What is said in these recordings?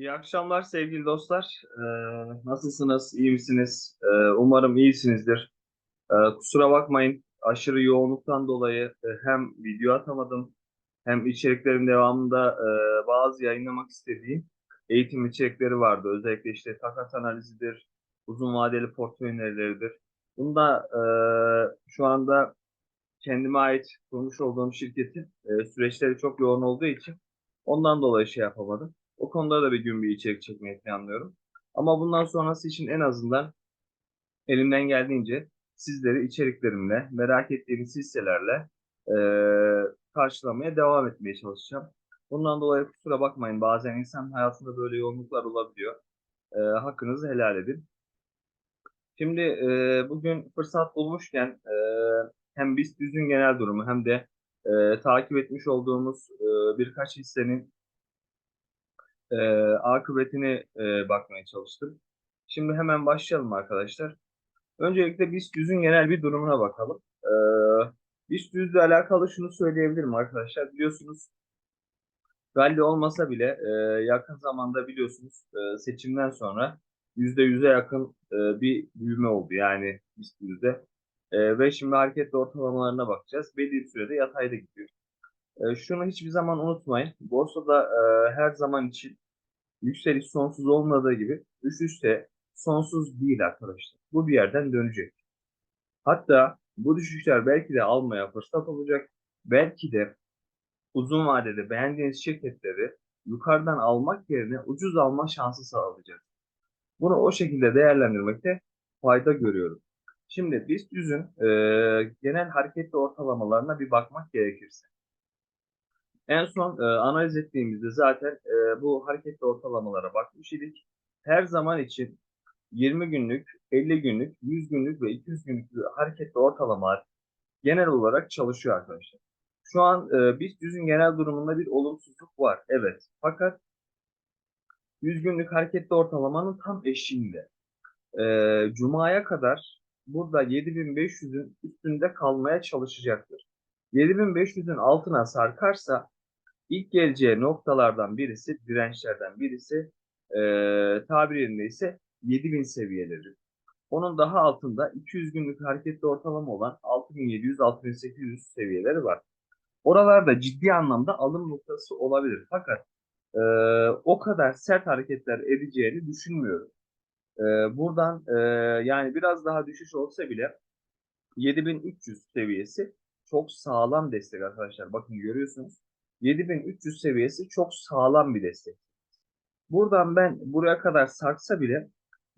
İyi akşamlar sevgili dostlar. Ee, nasılsınız? İyi misiniz? Ee, umarım iyisinizdir. Ee, kusura bakmayın. Aşırı yoğunluktan dolayı e, hem video atamadım hem içeriklerin devamında e, bazı yayınlamak istediğim eğitim içerikleri vardı. Özellikle işte takas analizidir, uzun vadeli portföy önerileridir. Bunda e, şu anda kendime ait kurmuş olduğum şirketin e, süreçleri çok yoğun olduğu için ondan dolayı şey yapamadım. O konuda da bir gün bir içerik çekmeyi planlıyorum. Ama bundan sonrası için en azından elimden geldiğince sizleri içeriklerimle, merak ettiğiniz hisselerle e, karşılamaya devam etmeye çalışacağım. Bundan dolayı kusura bakmayın. Bazen insan hayatında böyle yoğunluklar olabiliyor. E, hakkınızı helal edin. Şimdi e, bugün fırsat bulmuşken e, hem BIST 100'ün genel durumu hem de e, takip etmiş olduğumuz e, birkaç hissenin e, akıbetini e, bakmaya çalıştım. Şimdi hemen başlayalım arkadaşlar. Öncelikle BIST 100'ün genel bir durumuna bakalım. E, BIST 100 ile alakalı şunu söyleyebilirim arkadaşlar. Biliyorsunuz rally olmasa bile e, yakın zamanda biliyorsunuz e, seçimden sonra %100'e yakın e, bir büyüme oldu. Yani BIST 100'de. E, ve şimdi hareketli ortalamalarına bakacağız. Belli bir sürede yatayda gidiyor. E, şunu hiçbir zaman unutmayın. Borsada e, her zaman için yükseliş sonsuz olmadığı gibi düşüş de sonsuz değil arkadaşlar. Bu bir yerden dönecek. Hatta bu düşüşler belki de almaya fırsat olacak. Belki de uzun vadede beğendiğiniz şirketleri yukarıdan almak yerine ucuz alma şansı sağlayacak. Bunu o şekilde değerlendirmekte fayda görüyorum. Şimdi BIST 100'ün e, genel hareketli ortalamalarına bir bakmak gerekirse. En son e, analiz ettiğimizde zaten e, bu hareketli ortalamalara bakmış idik. Her zaman için 20 günlük, 50 günlük, 100 günlük ve 200 günlük hareketli ortalamalar genel olarak çalışıyor arkadaşlar. Şu an e, BIST 100'ün genel durumunda bir olumsuzluk var. Evet. Fakat 100 günlük hareketli ortalamanın tam eşiğinde. E, Cuma'ya kadar burada 7500'ün üstünde kalmaya çalışacaktır. 7500'ün altına sarkarsa ilk geleceği noktalardan birisi, dirençlerden birisi e, tabir ise 7000 seviyeleri. Onun daha altında 200 günlük hareketli ortalama olan 6700-6800 seviyeleri var. Oralarda ciddi anlamda alım noktası olabilir. Fakat e, o kadar sert hareketler edeceğini düşünmüyorum. E, buradan e, yani biraz daha düşüş olsa bile 7300 seviyesi çok sağlam destek arkadaşlar. Bakın görüyorsunuz. 7300 seviyesi çok sağlam bir destek. Buradan ben buraya kadar sarksa bile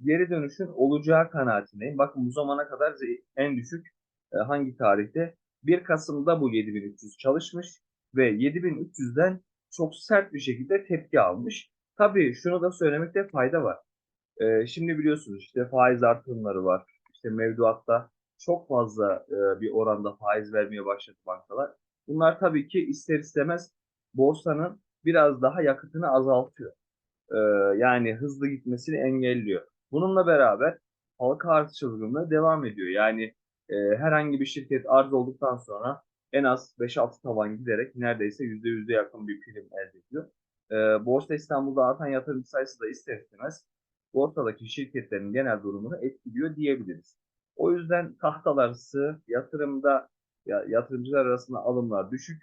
geri dönüşün olacağı kanaatindeyim. Bakın bu zamana kadar en düşük e, hangi tarihte? 1 Kasım'da bu 7300 çalışmış ve 7300'den çok sert bir şekilde tepki almış. Tabii şunu da söylemekte fayda var. E, şimdi biliyorsunuz işte faiz artırımları var. İşte mevduatta çok fazla e, bir oranda faiz vermeye başladı bankalar. Bunlar tabii ki ister istemez borsanın biraz daha yakıtını azaltıyor. E, yani hızlı gitmesini engelliyor. Bununla beraber halka arz çılgınlığı devam ediyor. Yani e, herhangi bir şirket arz olduktan sonra en az 5-6 tavan giderek neredeyse %100'e yakın bir prim elde ediyor. E, Borsa İstanbul'da artan yatırımcı sayısı da ister istemez borsadaki şirketlerin genel durumunu etkiliyor diyebiliriz. O yüzden tahtalarısı yatırımda ya, yatırımcılar arasında alımlar düşük.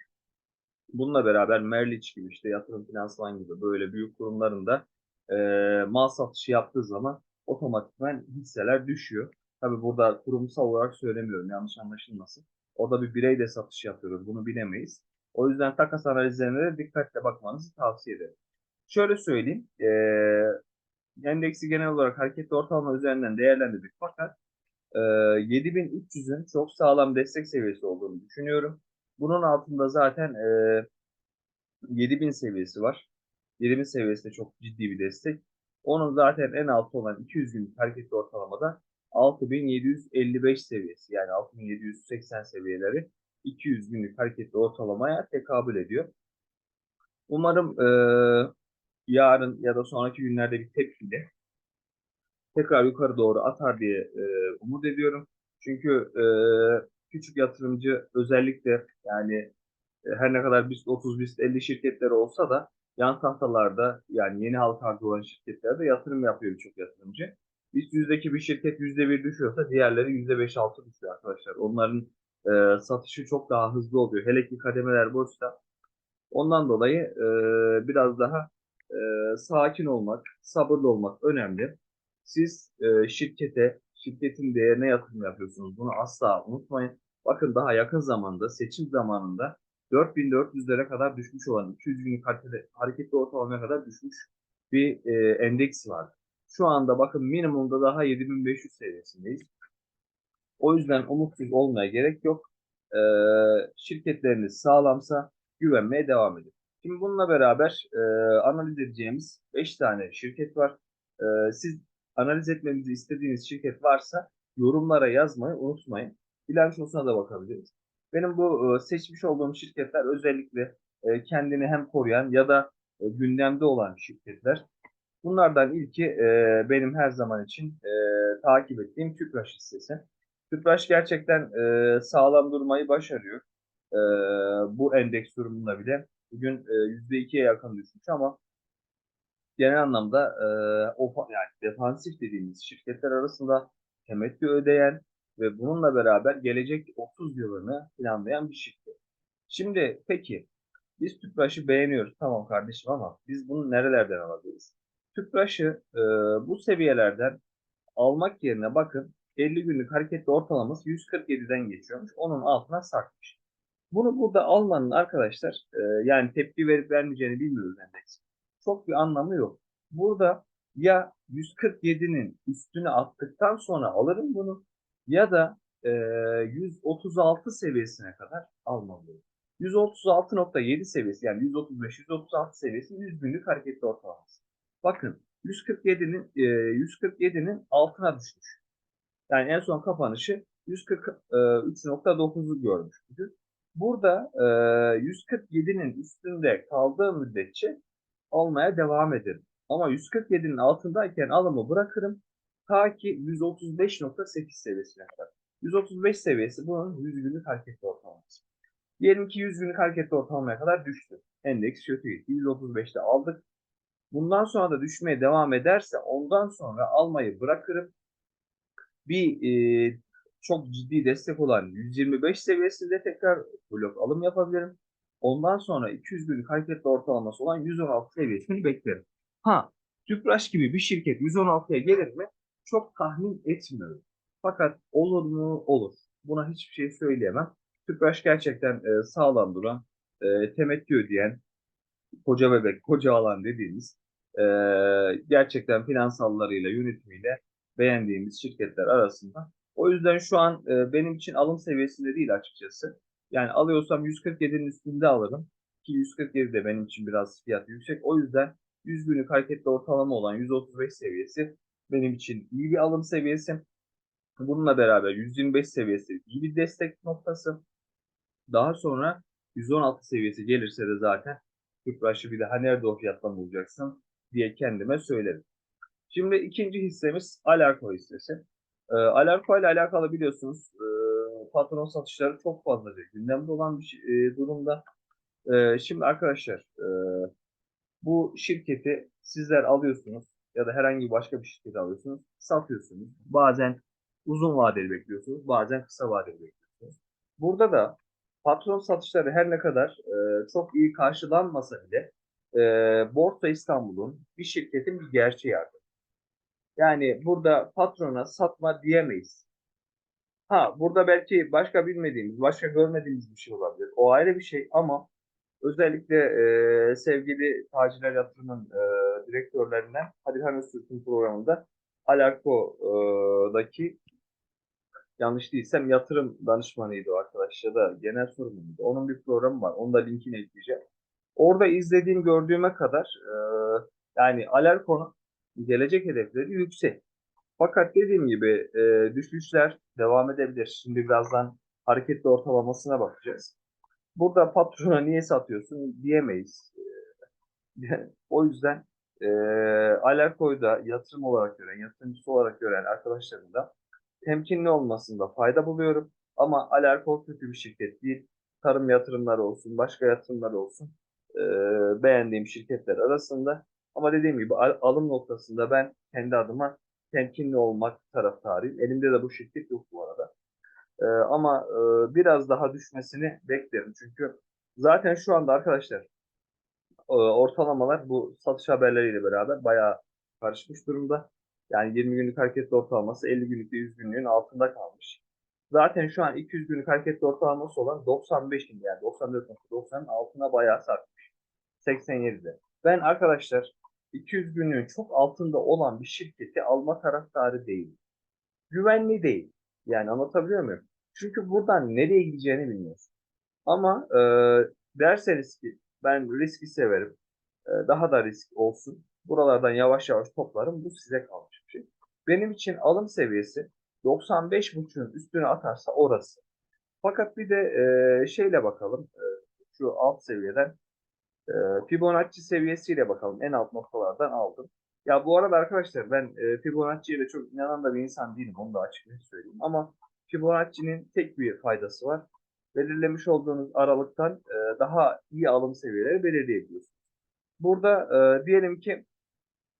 Bununla beraber Merliç gibi işte yatırım finansman gibi böyle büyük kurumların da e, mal satışı yaptığı zaman otomatikman hisseler düşüyor. Tabi burada kurumsal olarak söylemiyorum yanlış anlaşılmasın. Orada bir birey de satış yapıyoruz bunu bilemeyiz. O yüzden takas analizlerine de dikkatle bakmanızı tavsiye ederim. Şöyle söyleyeyim. E, endeksi genel olarak hareketli ortalama üzerinden değerlendirdik fakat e, 7300'ün çok sağlam destek seviyesi olduğunu düşünüyorum. Bunun altında zaten e, 7000 seviyesi var. 7000 seviyesi de çok ciddi bir destek. Onun zaten en altı olan 200 günlük hareketli ortalamada 6755 seviyesi yani 6780 seviyeleri 200 günlük hareketli ortalamaya tekabül ediyor. Umarım e, yarın ya da sonraki günlerde bir tepkiyle tekrar yukarı doğru atar diye e, umut ediyorum. Çünkü e, küçük yatırımcı özellikle yani E, her ne kadar BIST 30, BIST 50 şirketleri olsa da yan tahtalarda yani yeni halka arz olan şirketlerde yatırım yapıyor birçok yatırımcı. BIST yüzdeki bir şirket %1 düşüyorsa diğerleri %5-6 düşüyor arkadaşlar. Onların e, satışı çok daha hızlı oluyor. Hele ki kademeler boşsa. Ondan dolayı e, biraz daha e, sakin olmak, sabırlı olmak önemli. Siz e, şirkete, şirketin değerine yatırım yapıyorsunuz. Bunu asla unutmayın. Bakın daha yakın zamanda, seçim zamanında 4400'lere kadar düşmüş olan 200 günlük hareketli, ortalamaya kadar düşmüş bir e, endeks var. Şu anda bakın minimumda daha 7500 seviyesindeyiz. O yüzden umutsuz olmaya gerek yok. E, şirketleriniz sağlamsa güvenmeye devam edin. Şimdi bununla beraber e, analiz edeceğimiz 5 tane şirket var. E, siz analiz etmemizi istediğiniz şirket varsa yorumlara yazmayı unutmayın. Bilançosuna da bakabiliriz. Benim bu e, seçmiş olduğum şirketler özellikle e, kendini hem koruyan ya da e, gündemde olan şirketler. Bunlardan ilki benim her zaman için takip ettiğim Tüpraş hissesi. Tüpraş gerçekten sağlam durmayı başarıyor. Bu endeks durumunda bile bugün e, %2'ye yakın düşmüş ama genel anlamda e, o yani defansif dediğimiz şirketler arasında temettü ödeyen ve bununla beraber gelecek 30 yılını planlayan bir şirket. Şimdi peki biz Tüpraş'ı beğeniyoruz tamam kardeşim ama biz bunu nerelerden alabiliriz? Tüpraş'ı e, bu seviyelerden almak yerine bakın 50 günlük hareketli ortalaması 147'den geçiyormuş. Onun altına sarkmış. Bunu burada almanın arkadaşlar e, yani tepki verip vermeyeceğini bilmiyoruz endeks. Çok bir anlamı yok. Burada ya 147'nin üstüne attıktan sonra alırım bunu ya da e, 136 seviyesine kadar almalıyım. 136.7 seviyesi yani 135-136 seviyesi 100 günlük hareketli ortalaması. Bakın 147'nin e, 147'nin altına düşmüş. Yani en son kapanışı 143.9'u görmüş bugün. Burada e, 147'nin üstünde kaldığı müddetçe almaya devam ederim. Ama 147'nin altındayken alımı bırakırım. Ta ki 135.8 seviyesine kadar. 135 seviyesi bunun 100 günlük hareketli ortalaması. Diyelim ki 100 günlük hareketli ortalamaya kadar düştü. Endeks kötü gitti. 135'te aldık. Bundan sonra da düşmeye devam ederse ondan sonra almayı bırakırım. Bir e, çok ciddi destek olan 125 seviyesinde tekrar blok alım yapabilirim. Ondan sonra 200 günlük hareketli ortalaması olan 116 seviyesini beklerim. Ha, Tüpraş gibi bir şirket 116'ya gelir mi? Çok tahmin etmiyorum. Fakat olur mu? Olur. Buna hiçbir şey söyleyemem. Tüpraş gerçekten e, sağlam duran, e, temettü ödeyen, koca bebek, koca alan dediğimiz e, gerçekten finansallarıyla, yönetimiyle beğendiğimiz şirketler arasında. O yüzden şu an e, benim için alım seviyesinde değil açıkçası. Yani alıyorsam 147'nin üstünde alırım. Ki 147 de benim için biraz fiyatı yüksek. O yüzden 100 günlük hareketli ortalama olan 135 seviyesi benim için iyi bir alım seviyesi. Bununla beraber 125 seviyesi iyi bir destek noktası. Daha sonra 116 seviyesi gelirse de zaten Tüpraş'ı bir daha nerede o fiyattan bulacaksın diye kendime söylerim. Şimdi ikinci hissemiz Alarko hissesi. E, Alarko ile alakalı biliyorsunuz e, patron satışları çok fazla bir gündemde olan bir e, durumda. E, şimdi arkadaşlar e, bu şirketi sizler alıyorsunuz ya da herhangi başka bir şirketi alıyorsunuz, satıyorsunuz. Bazen uzun vadeli bekliyorsunuz, bazen kısa vadeli bekliyorsunuz. Burada da patron satışları her ne kadar e, çok iyi karşılanmasa bile e, Borsa İstanbul'un bir şirketin bir gerçeği artık. Yani burada patrona satma diyemeyiz. Ha burada belki başka bilmediğimiz, başka görmediğimiz bir şey olabilir. O ayrı bir şey ama özellikle e, sevgili Taciler Yatırım'ın e, direktörlerinden Kadirhan Öztürk'ün programında Alarko'daki yanlış değilsem yatırım danışmanıydı o arkadaş ya da genel sorumluydu. Onun bir programı var. Onu da linkini ekleyeceğim. Orada izlediğim gördüğüme kadar e, yani Alarko'nun gelecek hedefleri yüksek. Fakat dediğim gibi e, düşüşler devam edebilir. Şimdi birazdan hareketli ortalamasına bakacağız. Burada patrona niye satıyorsun diyemeyiz. o yüzden e, Alarko'yu da yatırım olarak gören, yatırımcısı olarak gören arkadaşlarım da temkinli olmasında fayda buluyorum. Ama Alarko kötü bir şirket değil. tarım yatırımları olsun, başka yatırımlar olsun e, beğendiğim şirketler arasında. Ama dediğim gibi al- alım noktasında ben kendi adıma temkinli olmak taraftarıyım. Elimde de bu şirket yok bu arada. E, ama e, biraz daha düşmesini beklerim. Çünkü zaten şu anda arkadaşlar e, ortalamalar bu satış haberleriyle beraber bayağı karışmış durumda. Yani 20 günlük hareketli ortalaması 50 günlük ve 100 günlüğün altında kalmış. Zaten şu an 200 günlük hareketli ortalaması olan 95 gün yani 94.90'ın altına bayağı sarkmış. 87'de. Ben arkadaşlar 200 günlüğün çok altında olan bir şirketi alma taraftarı değilim. Güvenli değil. Yani anlatabiliyor muyum? Çünkü buradan nereye gideceğini bilmiyorsun. Ama e, derseniz ki ben riski severim. e, daha da risk olsun. Buralardan yavaş yavaş toplarım. Bu size kalmış bir şey. Benim için alım seviyesi 95.5'ün üstüne atarsa orası. Fakat bir de e, şeyle bakalım. e, şu alt seviyeden e, Fibonacci seviyesiyle bakalım. En alt noktalardan aldım. Ya bu arada arkadaşlar ben e, Fibonacci'ye de çok inanan da bir insan değilim. Onu da açık söyleyeyim. Ama Fibonacci'nin tek bir faydası var. Belirlemiş olduğunuz aralıktan e, daha iyi alım seviyeleri belirleyebiliyorsunuz. Burada e, diyelim ki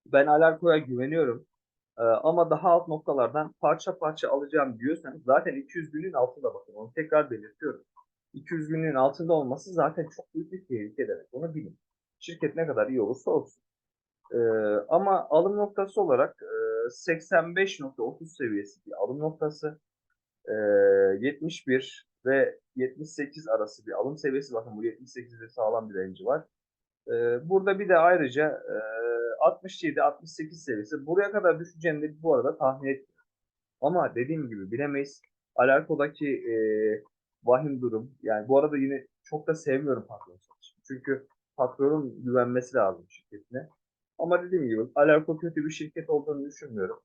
ben Alarko'ya güveniyorum. E, ama daha alt noktalardan parça parça alacağım diyorsanız zaten 200 günün altında bakın. Onu tekrar belirtiyorum. 200 günlüğün altında olması zaten çok büyük bir tehlike demek. Onu bilin. Şirket ne kadar iyi olursa olsun. Ee, ama alım noktası olarak e, 85.30 seviyesi bir alım noktası. Ee, 71 ve 78 arası bir alım seviyesi. Bakın bu 78'de sağlam bir range var. Ee, burada bir de ayrıca e, 67-68 seviyesi. Buraya kadar düşeceğini bu arada tahmin etmiyorum. Ama dediğim gibi bilemeyiz. Alarko'daki e, vahim durum. Yani bu arada yine çok da sevmiyorum patron satışını. Çünkü patronun güvenmesi lazım şirketine. Ama dediğim gibi Alarko kötü bir şirket olduğunu düşünmüyorum.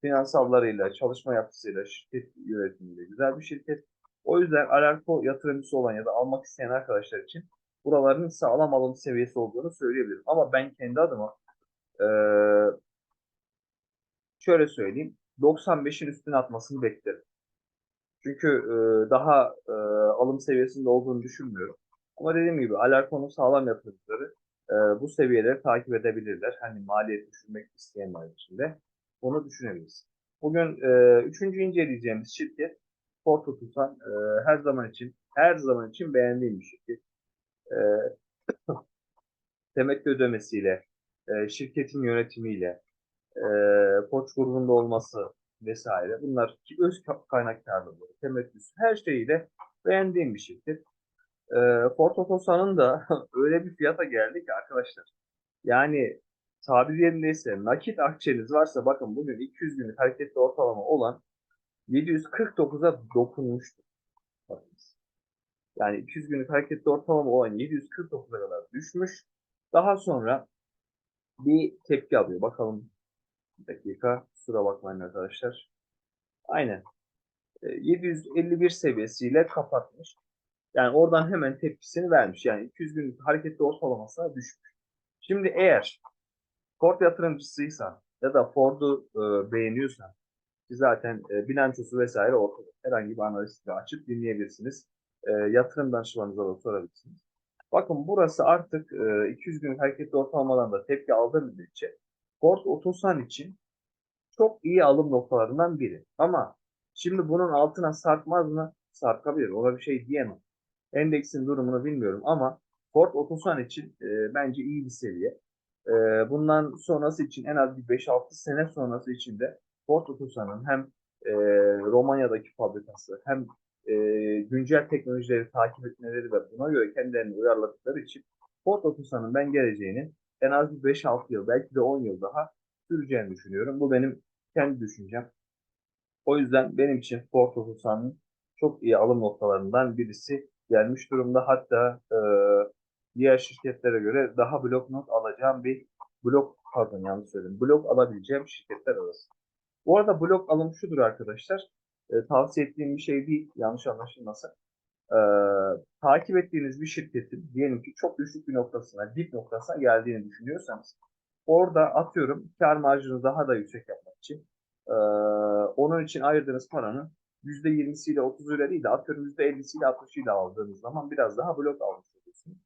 Finansallarıyla, çalışma yapısıyla, şirket yönetimiyle güzel bir şirket. O yüzden Alarko yatırımcısı olan ya da almak isteyen arkadaşlar için buraların sağlam alım seviyesi olduğunu söyleyebilirim. Ama ben kendi adıma eee, şöyle söyleyeyim. 95'in üstüne atmasını beklerim. Çünkü e, daha e, alım seviyesinde olduğunu düşünmüyorum. Ama dediğim gibi Alarko'nun sağlam yatırımcıları e, bu seviyeleri takip edebilirler. Hani maliyet düşürmek isteyenler için de onu düşünebiliriz. Bugün e, üçüncü inceleyeceğimiz şirket Porto Tutan e, her zaman için her zaman için beğendiğim bir şirket. E, temettü ödemesiyle, e, şirketin yönetimiyle, e, Koç grubunda olması vesaire. Bunlar ki öz ka- kaynak karlılığı, temettüsü her şeyiyle beğendiğim bir şirket. E, Ford Otosan'ın da öyle bir fiyata geldi ki arkadaşlar. Yani tabir yerindeyse nakit akçeniz varsa bakın bugün 200 günlük hareketli ortalama olan 749'a dokunmuştu. Yani 200 günlük hareketli ortalama olan 749'a kadar düşmüş. Daha sonra bir tepki alıyor. Bakalım bir dakika. Kusura bakmayın arkadaşlar. Aynen. E, 751 seviyesiyle kapatmış. Yani oradan hemen tepkisini vermiş. Yani 200 günlük hareketli ortalamasına düşmüş. Şimdi eğer Ford yatırımcısıysan ya da Ford'u e, beğeniyorsan ki zaten e, bilançosu vesaire ortada. Herhangi bir analisti açıp dinleyebilirsiniz. E, yatırım danışmanınıza da sorabilirsiniz. Bakın burası artık e, 200 günlük hareketli ortalamadan da tepki aldığı müddetçe Ford Otosan için çok iyi alım noktalarından biri. Ama şimdi bunun altına sarkmaz mı? Sarkabilir. Ona bir şey diyemem. Endeksin durumunu bilmiyorum ama Ford Otosan için e, bence iyi bir seviye. E, bundan sonrası için en az bir 5-6 sene sonrası için de Ford Otosan'ın hem e, Romanya'daki fabrikası hem e, güncel teknolojileri takip etmeleri ve buna göre kendilerini uyarladıkları için Ford Otosan'ın ben geleceğini en az bir 5-6 yıl belki de 10 yıl daha süreceğini düşünüyorum. Bu benim kendi düşüncem. O yüzden benim için Ford Otosan'ın çok iyi alım noktalarından birisi gelmiş durumda. Hatta e, diğer şirketlere göre daha blok not alacağım bir blok pardon yanlış söyledim. Blok alabileceğim şirketler arasında. Bu arada blok alım şudur arkadaşlar. E, tavsiye ettiğim bir şey değil. Yanlış anlaşılmasın. E, takip ettiğiniz bir şirketin diyelim ki çok düşük bir noktasına, dip noktasına geldiğini düşünüyorsanız orada atıyorum kar marjını daha da yüksek yapmak için e, onun için ayırdığınız paranın %20'siyle 30'uyla değil de atıyorum %50'siyle 60'ıyla aldığınız zaman biraz daha blok almış oluyorsunuz.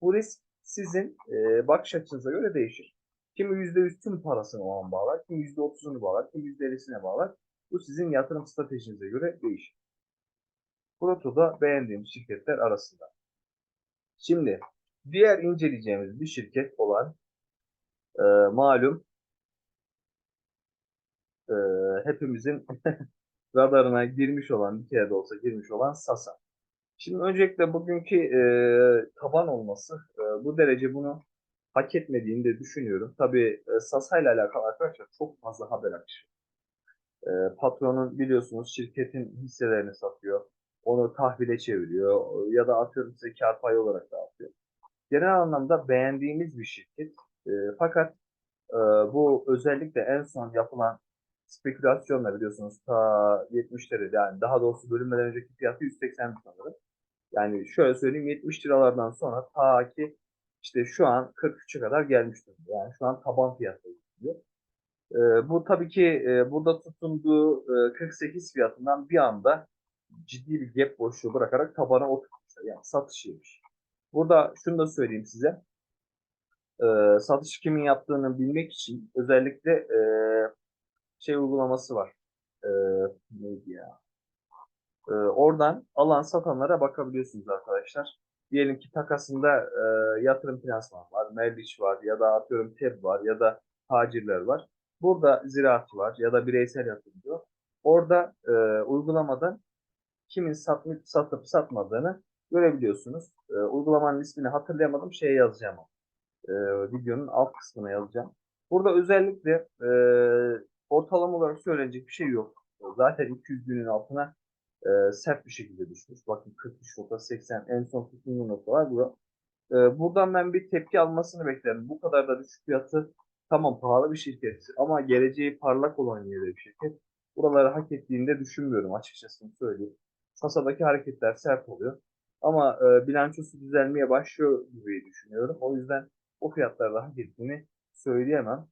Bu risk sizin e, bakış açınıza göre değişir. Kimi %100 tüm parasını o an bağlar, kimi %30'unu bağlar, kimi %50'sine bağlar. Bu sizin yatırım stratejinize göre değişir. Proto'da beğendiğim şirketler arasında. Şimdi diğer inceleyeceğimiz bir şirket olan e, malum e, hepimizin radarına girmiş olan bir kere de olsa girmiş olan Sasa. Şimdi öncelikle bugünkü e, taban olması e, bu derece bunu hak etmediğini de düşünüyorum. Tabii e, Sasa ile alakalı arkadaşlar çok fazla haber akışı. E, patronun biliyorsunuz şirketin hisselerini satıyor. Onu tahvile çeviriyor ya da atıyorum size kar payı olarak dağıtıyor. Genel anlamda beğendiğimiz bir şirket. E, fakat e, bu özellikle en son yapılan spekülasyonla biliyorsunuz ta 70'leri yani daha doğrusu bölünmeden önceki fiyatı 180 sanırım. Yani şöyle söyleyeyim 70 liralardan sonra ta ki işte şu an 43'e kadar gelmiş durumda. Yani şu an taban fiyatı gidiyor. Ee, bu tabii ki e, burada tutunduğu e, 48 fiyatından bir anda ciddi bir gap boşluğu bırakarak tabana oturtmuşlar. Yani satış yemiş. Burada şunu da söyleyeyim size. Ee, satış kimin yaptığını bilmek için özellikle e, şey uygulaması var. Ee, neydi ya? Ee, oradan alan satanlara bakabiliyorsunuz arkadaşlar. Diyelim ki takasında e, yatırım finansman var, Merliç var ya da atıyorum TEB var ya da tacirler var. Burada ziraat var ya da bireysel yatırımcı var. Orada e, uygulamadan kimin satmış, satıp satmadığını görebiliyorsunuz. E, uygulamanın ismini hatırlayamadım. Şeye yazacağım. E, videonun alt kısmına yazacağım. Burada özellikle e, ortalama olarak söylenecek bir şey yok. Zaten 200 günün altına e, sert bir şekilde düşmüş. Bakın 43.80 en son tutumlu noktalar bu. E, buradan ben bir tepki almasını beklerim. Bu kadar da düşük fiyatı tamam pahalı bir şirket ama geleceği parlak olan yerde bir şirket. Buraları hak ettiğini de düşünmüyorum açıkçası söyleyeyim. Sasa'daki hareketler sert oluyor. Ama e, bilançosu düzelmeye başlıyor gibi düşünüyorum. O yüzden o fiyatlarda hak ettiğini söyleyemem.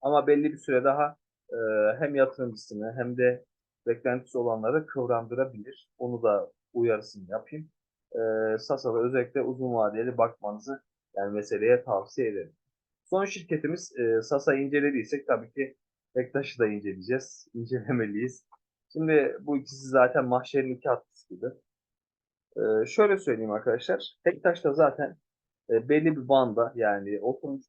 Ama belli bir süre daha e, hem yatırımcısını hem de beklentisi olanları kıvrandırabilir. Onu da uyarısını yapayım. E, Sasa'da özellikle uzun vadeli bakmanızı yani meseleye tavsiye ederim. Son şirketimiz e, Sasa incelediysek tabii ki Bektaş'ı da inceleyeceğiz. İncelemeliyiz. Şimdi bu ikisi zaten mahşerin iki atlısı gibi. E, şöyle söyleyeyim arkadaşlar. Bektaş da zaten e, belli bir banda yani oturmuş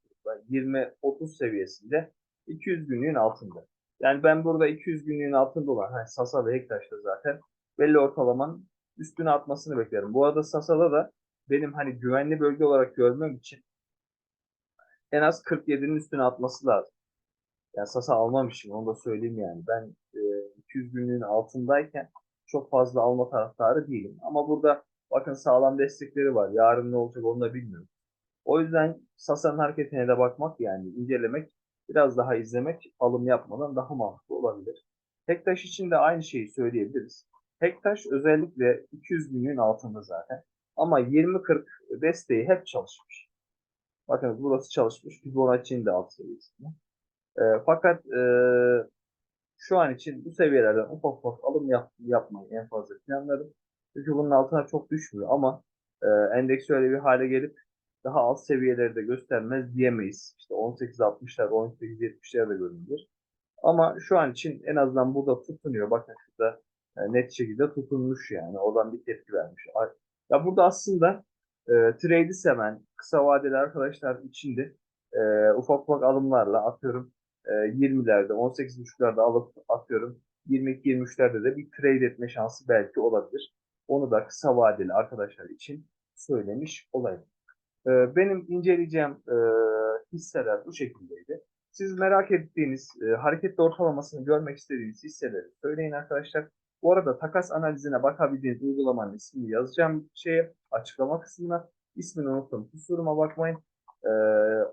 20-30 seviyesinde 200 günlüğün altında. Yani ben burada 200 günlüğün altında olan hani Sasa ve Hektaş'ta zaten belli ortalamanın üstüne atmasını beklerim. Bu arada Sasa'da da benim hani güvenli bölge olarak görmem için en az 47'nin üstüne atması lazım. Yani Sasa almamışım onu da söyleyeyim yani. Ben e, 200 günlüğün altındayken çok fazla alma taraftarı değilim. Ama burada bakın sağlam destekleri var. Yarın ne olacak onu da bilmiyorum. O yüzden Sasa'nın hareketine de bakmak yani incelemek biraz daha izlemek alım yapmadan daha mantıklı olabilir. Tektaş için de aynı şeyi söyleyebiliriz. Tektaş özellikle 200 günlüğün altında zaten. Ama 20-40 desteği hep çalışmış. Bakın burası çalışmış. Fibonacci'nin de alt seviyesinde. E, fakat e, şu an için bu seviyelerden ufak ufak alım yap, yapmayı en fazla planlarım. Çünkü bunun altına çok düşmüyor ama e, endeks öyle bir hale gelip daha alt seviyeleri de göstermez diyemeyiz. İşte 18.60'lar, 18.70'ler de görünür. Ama şu an için en azından burada tutunuyor. Bakın şurada e, net şekilde tutunmuş yani. Oradan bir tepki vermiş. Ya burada aslında e, trade'i seven kısa vadeli arkadaşlar için de e, ufak ufak alımlarla atıyorum e, 20'lerde, 18.5'larda alıp atıyorum 22-23'lerde de bir trade etme şansı belki olabilir. Onu da kısa vadeli arkadaşlar için söylemiş olayım. Ee, benim inceleyeceğim e, hisseler bu şekildeydi. Siz merak ettiğiniz, e, hareketli ortalamasını görmek istediğiniz hisseleri söyleyin arkadaşlar. Bu arada takas analizine bakabildiğiniz uygulamanın ismini yazacağım şeye, açıklama kısmına. İsmini unuttum. Kusuruma bakmayın. E,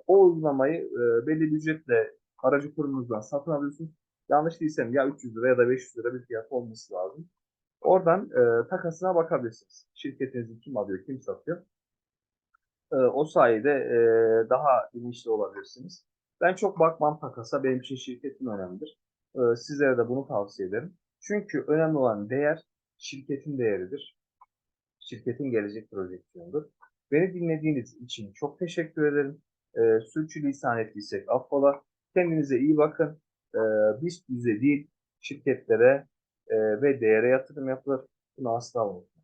o uygulamayı e, belli ücretle aracı kurumunuzdan satın alıyorsunuz. Yanlış değilsem ya 300 lira ya da 500 lira bir fiyat olması lazım. Oradan e, takasına bakabilirsiniz. Şirketinizi kim alıyor, kim satıyor. E, o sayede e, daha bilinçli olabilirsiniz. Ben çok bakmam takasa. Benim için şirketim önemlidir. E, sizlere de bunu tavsiye ederim. Çünkü önemli olan değer şirketin değeridir. Şirketin gelecek projeksiyonudur. Beni dinlediğiniz için çok teşekkür ederim. Ee, sürçülisan ettiysek affola. Kendinize iyi bakın. Ee, biz bize değil şirketlere e, ve değere yatırım yapılır. Bunu asla unutmayın.